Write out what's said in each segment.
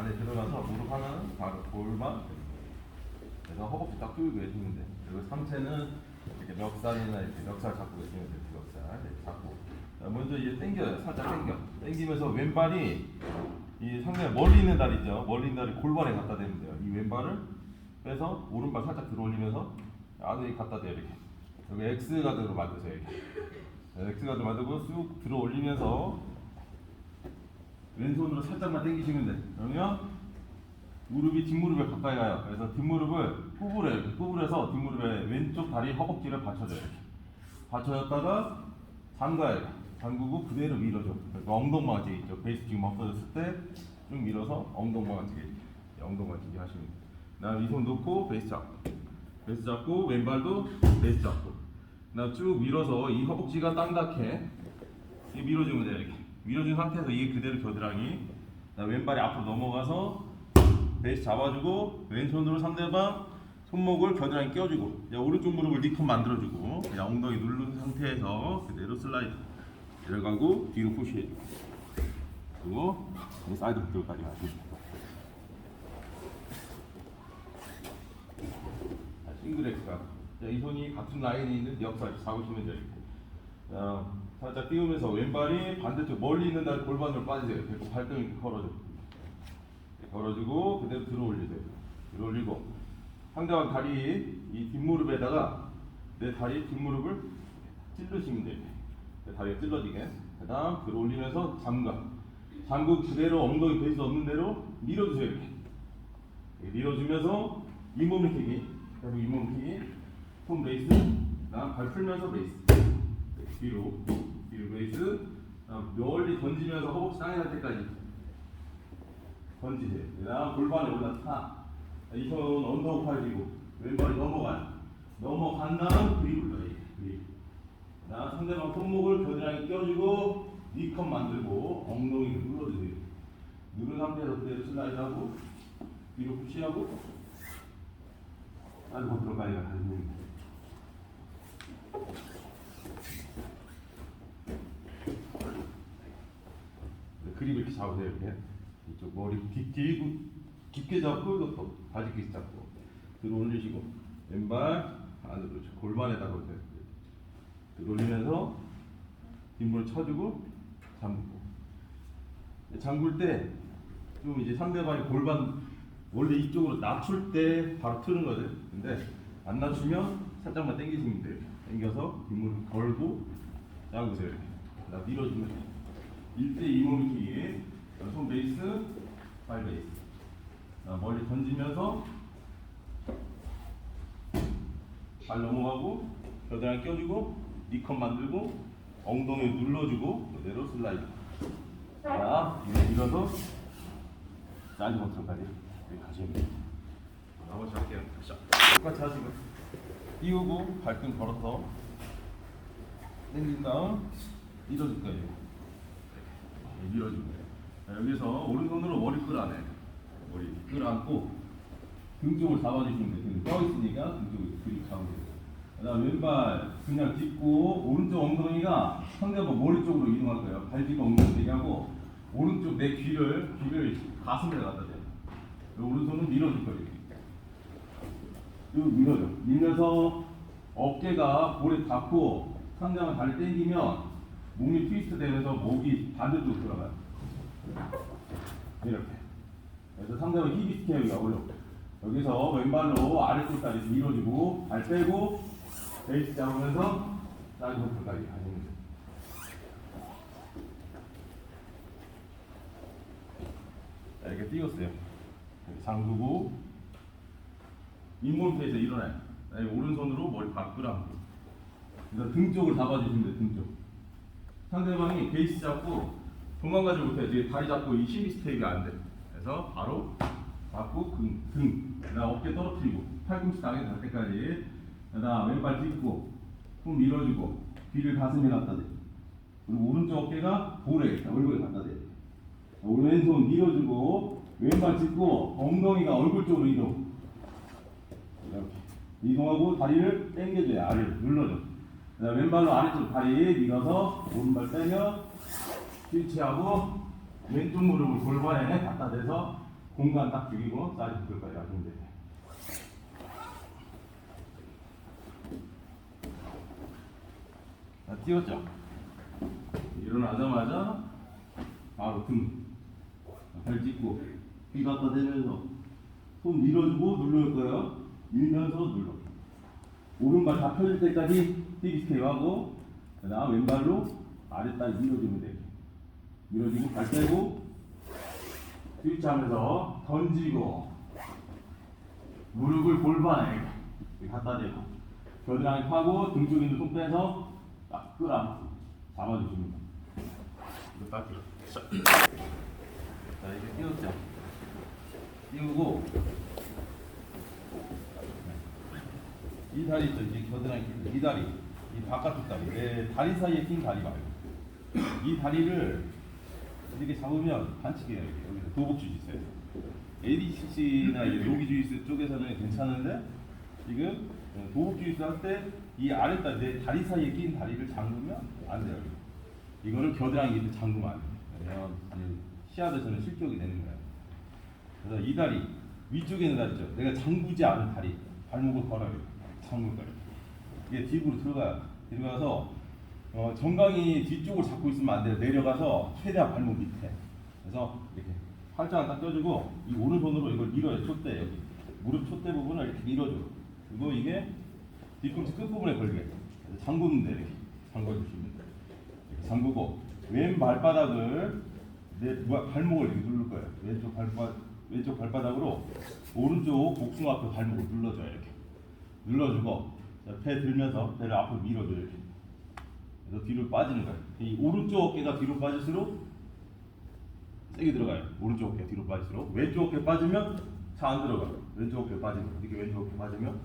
안에 들어가서 무릎 하나는 바로 골반 그래서 허벅지 딱 조이고 해주면 돼. 그리고 상체는 이렇게 멱살이나 이렇게 멱살 잡고 해주면 돼. 멱살 이렇게 잡고. 자, 먼저 이제 당겨요. 살짝 당겨. 당기면서 왼발이 이 상당히 멀리 있는 다리 있죠. 멀리 있는 다리 골반에 갖다 대면 돼요. 이 왼발을 빼서 오른발 살짝 들어 올리면서 안에 갖다 대 이렇게. 여기 X 가드로 만드세요. 이렇게. X 가드 만들고 쑥 들어 올리면서 왼손으로 살짝만 당기시면 돼. 그러면 무릎이 뒷무릎에 가까이 가요. 그래서 뒷무릎을 구부려요. 이렇게 구부려서 뒷무릎에 왼쪽 다리 허벅지를 받쳐줘요. 이렇게. 받쳐줬다가 잠가요. 잠그고 그대로 밀어줘. 그래서 엉덩방아찌개 있죠. 베이스 지금 없어졌을 때 쭉 밀어서 엉덩방아찌개. 엉덩방아찌개 하시면 돼요. 그다음 이손 놓고 베이스 잡고. 베이스 잡고 왼발도 베이스 잡고. 그다음 쭉 밀어서 이 허벅지가 땅 닿게 이렇게 밀어주면 돼요. 이렇게. 밀어준 상태에서 이게 그대로 겨드랑이. 왼발이 앞으로 넘어가서 베이스 잡아주고 왼손으로 상대방 손목을 겨드랑이 껴주고 오른쪽 무릎을 니컷 만들어주고 엉덩이 누른 상태에서 그대로 슬라이드 내려가고 뒤로 푸시해주고 그리고 이 사이드 컨트롤까지 가시고 자, 싱글 엑스가 자, 이 손이 같은 라인에 있는 역살 잡으시면. 자, 살짝 띄우면서 왼발이 반대쪽 멀리 있는 날 골반으로 빠지세요 그리고 발등 이렇게 걸어줘 걸어주고 그대로 들어 올리세요. 들어 올리고 상대방 다리 이 뒷무릎에다가 내 다리 뒷무릎을 찔러시면 돼요. 내 다리가 찔러지게. 그 다음 들어 올리면서 잠가. 잠그 그대로 엉덩이 베이스 없는 대로 밀어주세요 이렇게. 이렇게 밀어주면서 잇몸 일으키기. 그리고 잇몸 일으키기. 손 베이스. 그 다음 발 풀면서 베이스. 뒤로 뒤로 베이스. 그다음 멀리 던지면서 허벅지 땅에 닿을 때까지. 던지세요. 그다음 골반에 올라타. 이 손 언더 팔지고 왼발이 넘어가요. 넘어간 다음 그립을 넣어요. 그다음 상대방 손목을 겨드랑이 껴주고 니컷 만들고 엉덩이를 눌러주세요. 누른 상태에서 그대로 슬라이드하고 뒤로 푸시하고 아이고 들어가니까 다시 누르면 돼요. 네, 그립 이렇게 잡으세요 이렇게. 이쪽 머리 깊게 깊게 잡고 이것도 바지 깊게 잡고. 들어 올리시고. 왼발 안으로 이렇게 골반에다가 이렇게 들어 올리면서 뒷물 쳐주고 잠그고. 잠글 때 좀 이제 상대방이 골반 원래 이쪽으로 낮출 때 바로 트는 거든 근데 안 낮추면 살짝만 당기시면 돼요. 당겨서 뒷물을 걸고 잠그세요. 이렇게. 나 밀어주면 돼요 1대 2 몸키기 손 베이스 발 베이스. 자, 멀리 던지면서 발 넘어가고 겨드랑이 껴주고 니컷 만들고 엉덩이 눌러주고 그대로 슬라이드. 자 이제 밀어서 사이드 가시면 돼요 나머지 할게요. 자, 똑같이 하시고. 띄우고 발등 걸어서 당긴 다음 밀어줄 거예요 밀어주고 자, 여기서 오른손으로 머리 끌어안아요. 머리 끌어안고 등 쪽을 잡아주시면 돼요. 등떠 있으니까 등 쪽을 그립 잡으면 돼요. 그 다음 왼발 그냥 짚고 오른쪽 엉덩이가 상대방 머리 쪽으로 이동할 거예요. 발 짚고 엉덩이 대기하고 오른쪽 내 귀를 귀를 가슴에 갖다 대요. 오른손은 밀어줄 거예요 쭉 밀어줘. 밀면서 어깨가 볼에 닿고 상대방 다리 당기면 몸이 트위스트 되면서 목이 반대쪽으로 들어가요. 이렇게. 그래서 상대방 힙이 스케어가 올려. 여기서 왼발로 아래쪽까지 밀어주고 발 빼고 베이스 잡으면서 사이드 호프까지 돼요. 자, 이렇게 띄웠어요. 이렇게 잠그고 페이스 일어나요. 오른손으로 머리 박 끌어안고. 그래서 등 쪽을 잡아주시면 돼요. 등 쪽. 상대방이 베이스 잡고 도망 가지 못해. 이제 다리 잡고 이 힙이 스테이가 안 돼. 그래서 바로 잡고 등, 등. 그다음 어깨 떨어뜨리고 팔꿈치 땅에 닿을 때까지. 그다음 왼발 짚고 손 밀어주고 귀를 가슴에 갖다 대. 그리고 오른쪽 어깨가 볼에 얼굴에 갖다 대. 오른손 밀어주고 왼발 짚고 엉덩이가 얼굴 쪽으로 이동. 이렇게 이동하고 다리를 당겨줘요. 아래로 눌러줘. 그다음 왼발로 아래쪽 다리 밀어서 오른발 빼면 스위치하고 왼쪽 무릎을 골반에 갖다 대서 공간 딱 죽이고 사이드 끌까지 하시면 돼요. 자, 띄웠죠? 일어나자마자 바로 등. 발 찢고 귀 갖다 대면서 손 밀어주고 눌러줄 거예요. 밀면서 눌러. 오른발 다 펴질 때까지 띠기 스테이 하고 그다음 왼발로 아랫다리 밀어주면 돼요. 밀어주고 발 떼고 스위치하면서 던지고 무릎을 골반에 갖다 대고 겨드랑이 파고 등 쪽에 있는 손 빼서 딱 끌어 잡아주십니다. 이거 딱 들어. 자, 자 이게 띄웠죠. 띄우고 이 다리 있죠. 이 겨드랑이 낀- 이 다리, 이 바깥쪽 다리, 내 다리 사이에 낀 다리 말고 이 다리를 이렇게 잡으면 반칙이에요. 여기서 도복주짓수에서 ADCC나 로기주짓수 쪽에서는 괜찮은데 지금 도복주짓수 할 때 이 아랫다리, 내 다리 사이에 낀 다리를 잠그면 안 돼요. 이거를 겨드랑이 밑에 잠그면 안 돼요. 왜냐면 시합에서는 실격이 되는 거예요. 그래서 이 다리 위쪽에 있는 다리 있죠. 내가 잠그지 않은 다리 발목을 걸어요. 잠글 거예요. 이게 딥으로 들어가요. 들어가서 어, 정강이 뒤쪽을 잡고 있으면 안 돼요. 내려가서 최대한 발목 밑에. 그래서 이렇게 팔짱을 딱 껴주고 이 오른손으로 이걸 밀어요. 촛대 여기 무릎 촛대 부분을 이렇게 밀어줘. 그리고 이게 뒤꿈치 끝 부분에 걸리게. 그래서 잠그면 돼 이렇게 잠궈주시면 돼. 이렇게 잠그고 왼 발바닥을 내 무- 발목을 이렇게 누를 거예요. 왼쪽 발바 왼쪽 발바닥으로 오른쪽 복숭아 앞에 발목을 눌러줘요 이렇게. 눌러주고 자, 배 들면서 배를 앞으로 밀어줘요 이렇게. 그래서 뒤로 빠지는 거예요. 이 오른쪽 어깨가 뒤로 빠질수록 세게 들어가요. 오른쪽 어깨 뒤로 빠질수록 왼쪽 어깨 빠지면 잘 안 들어가요. 왼쪽 어깨 빠지면 이렇게 왼쪽 어깨 빠지면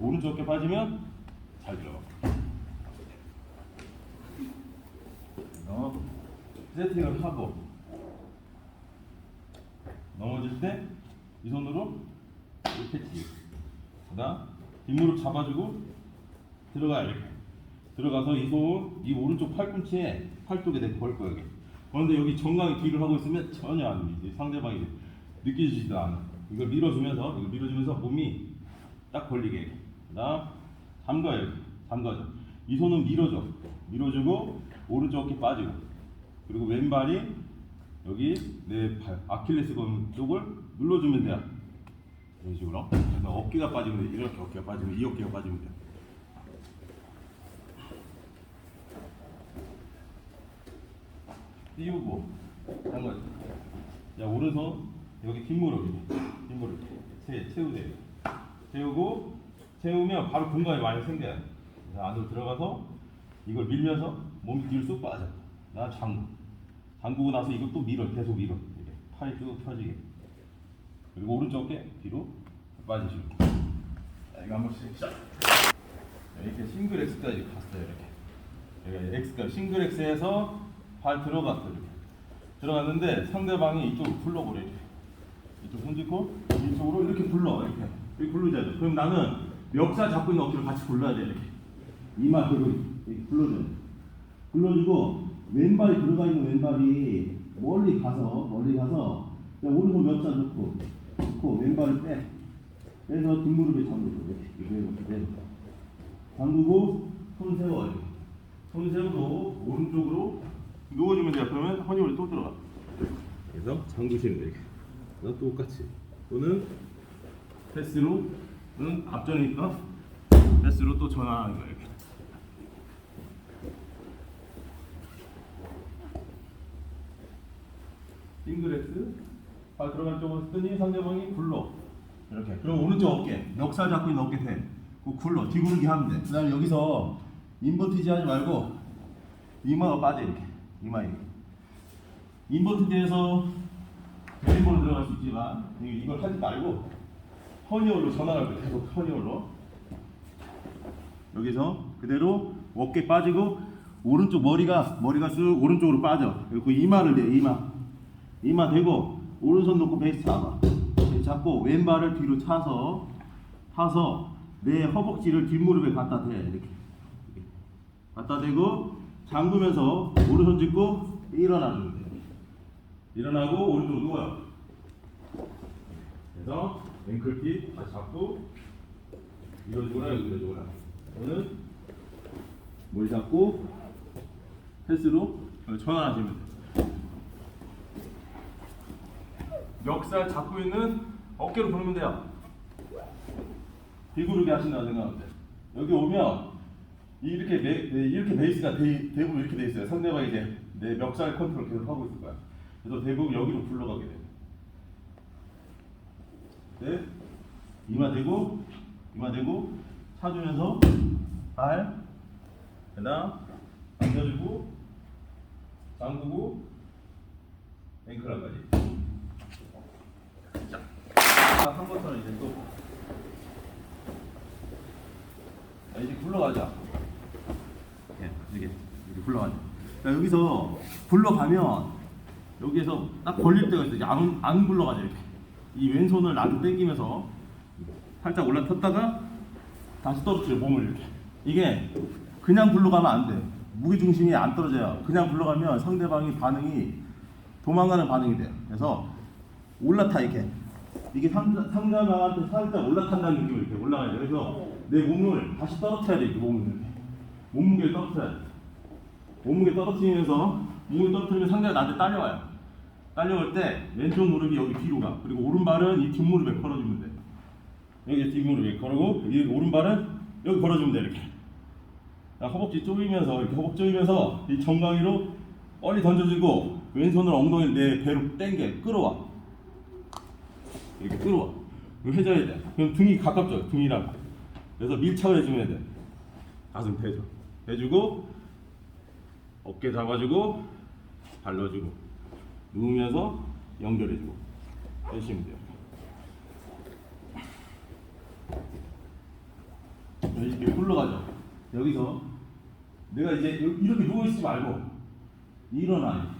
오른쪽 어깨 빠지면 잘 들어가. 어, 세팅을 하고 넘어질 때 이 손으로 이렇게 치고 그다음 뒷무릎 잡아주고 들어가요 이렇게 들어가서 이 손 이 오른쪽 팔꿈치에 팔뚝에 대고 걸 거예요 여기. 그런데 여기 정강이 뒤를 하고 있으면 전혀 안 밀지 상대방이 느껴지지도 않아. 이걸 밀어주면서 이걸 밀어주면서 몸이 딱 걸리게 그 다음 잠가요 이렇게 잠가죠. 이 손은 밀어줘. 밀어주고 오른쪽 어깨 빠지고. 그리고 왼발이 여기 내 발, 아킬레스건 쪽을 눌러주면 돼요. 이런 식으로. 그래서 어깨가 빠지면 돼. 이렇게 어깨가 빠지면 이 어깨가 빠지면 돼요. 띄우고 한 번. 자 오른손 여기 뒷무릎 뒷무릎 채 채우세요. 채우고 채우면 바로 공간이 많이 생겨요. 그래서 안으로 들어가서 이걸 밀면서 몸이 뒤로 쑥 빠져. 나 장구. 잠그고 나서 또 밀어 계속 밀어 이렇게 팔이 쭉 펴지게 그리고 오른쪽 어깨 뒤로 빠지시고 자 이거 한 번씩 시작. 이렇게 싱글 X까지 갔어요 이렇게. X까지 싱글 X에서 발 들어갔어 이렇게. 들어갔는데 상대방이 이쪽으로 굴러버려 이렇게. 이쪽 손짓고 이쪽으로 이렇게 굴러 이렇게. 이렇게 굴러줘야죠 그럼 나는 멱살 잡고 있는 어깨를 같이 굴러야 돼 이렇게. 이마 들고 이렇게 굴러줘야 돼 굴러주고 왼발이 들어가 있는 왼발이 멀리 가서 멀리 가서 오른손 멱살 놓고 놓고 왼발을 빼. 빼서 뒷무릎에 잠그고 이렇게 이렇게 내려 잠그고 손 세워 손 세우고 오른쪽으로 누워주면 돼요. 그러면 허니홀이 또 들어가. 그래서 잠그시면 이렇게. 그래서 똑같이. 또는 패스로는 앞전이니까 패스로 또 전환하는 거예요 싱글엑스 발 들어간 쪽으로 쓰더니 상대방이 굴러. 이렇게. 그럼 오른쪽 어깨. 멱살 잡고 있는 어깨 대그 굴러. 뒤구르기 하면 돼 그 다음에 여기서 인버티지 하지 말고 이마가 빠져 이렇게. 이마 이렇게. 인버티지에서 베이볼로 들어갈 수 있지만 이- 이걸 하지 말고 허니홀로 전환할 거예요. 계속 허니홀로. 여기서 그대로 어깨 빠지고 오른쪽 머리가 머리가 쑥 오른쪽으로 빠져. 그리고 이마를 내 이마. 이마 대고 오른손 놓고 베이스 잡아 이렇게 잡고 왼발을 뒤로 차서 타서 내 허벅지를 뒷무릎에 갖다 대 이렇게. 갖다 대고 잠그면서 오른손 짚고 일어나는 거예요 일어나고 오른쪽 누워요 그래서 앵클티 다시 잡고 밀어주거나 밀어주거나. 저는 뭘 잡고 패스로 전환하시면 돼요. 멱살 잡고 있는 어깨로 부르면 돼요. 비구르기 하신다고 생각하면 돼. 여기 오면 이렇게 네, 네, 이렇게 베이스가 대, 대부분 이렇게 돼 있어요. 상대방이 이제 내 멱살 컨트롤 계속 하고 있을 거야. 그래서 대부분 여기로 굴러가게 돼. 네, 이마 대고 이마 대고 차주면서 발, 그다음 당겨주고 잠그고 앵클라까지. 자, 한 번처럼 이제 또 자, 이제 굴러가자. 예, 이게 이렇게 굴러가자. 자, 여기서 굴러가면 여기에서 딱 걸릴 때가 있어. 안, 안 굴러가죠 이렇게. 이 왼손을 나도 당기면서 살짝 올라탔다가 다시 떨어뜨려 몸을 이렇게. 이게 그냥 굴러가면 안 돼. 무게 중심이 안 떨어져요. 그냥 굴러가면 상대방이 반응이 도망가는 반응이 돼요. 그래서 올라타 이렇게. 이게 상대방한테 살짝 올라탄다는 느낌으로 이렇게 올라가야 돼요. 그래서 내 몸을 다시 떨어뜨려야 돼. 이 몸을. 몸무게를 떨어뜨려야 돼. 몸무게 떨어뜨리면서 몸을 떨어뜨리면 상대가 나한테 딸려와요. 딸려올 때 왼쪽 무릎이 여기 뒤로 가. 그리고 오른발은 이 뒷무릎에 걸어주면 돼. 여기 뒷무릎에 걸고 이 오른발은 여기 걸어주면 돼 이렇게. 자, 허벅지 조이면서 이렇게 허벅지 조이면서 이 정강이로 빨리 던져주고 왼손으로 엉덩이 내 배로 당겨 끌어와. 이렇게 끌어와. 이거 해줘야 돼. 그럼 등이 가깝죠 등이랑. 그래서 밀착을 해주면 돼. 가슴 대줘. 해주고 어깨 잡아주고 발라주고 누우면서 연결해주고 해주시면 돼요. 이렇게 굴러가죠. 여기서 내가 이제 이렇게 누워 있지 말고 일어나.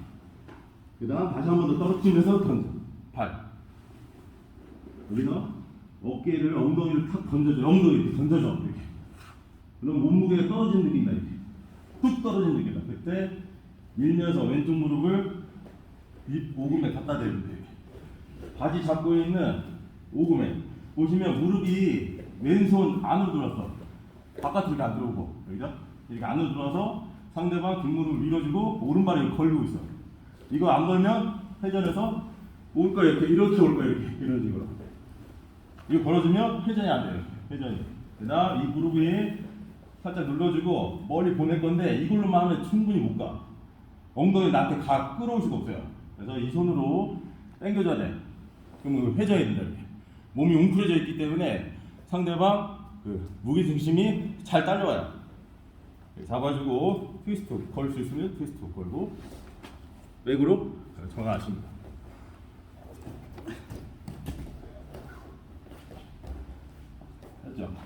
그 다음 다시 한 번 더 떨어뜨리면서 던져. 발. 여기서 어깨를 엉덩이를 탁 던져줘. 엉덩이 이렇게 던져줘. 이렇게. 그럼 몸무게가 떨어지는 느낌이다. 이렇게. 뚝 떨어지는 느낌이다. 그때 밀면서 왼쪽 무릎을 윗 오금에 갖다 대면 돼. 이렇게. 바지 잡고 있는 오금에 보시면 무릎이 왼손 안으로 들어왔어. 바깥으로 안 들어오고 여기죠? 이렇게 안으로 들어와서 상대방 뒷무릎을 밀어주고 오른발에 걸리고 있어. 이거 안 걸면 회전해서 올 거야 이렇게 이렇게 올 거야 이렇게 이런 식으로. 이거 걸어주면 회전이 안 돼요. 회전이. 그다음 이 무릎 위에 살짝 눌러주고 멀리 보낼 건데 이걸로만 하면 충분히 못 가. 엉덩이 나한테 가 끌어올 수가 없어요. 그래서 이 손으로 당겨줘야 돼. 그럼 이거 회전이 된다 이렇게. 몸이 웅크려져 있기 때문에 상대방 그 무게 중심이 잘 딸려와요. 이렇게 잡아주고 트위스트 걸 수 있으면 트위스트 걸고 백으로 정하십니다. 그죠?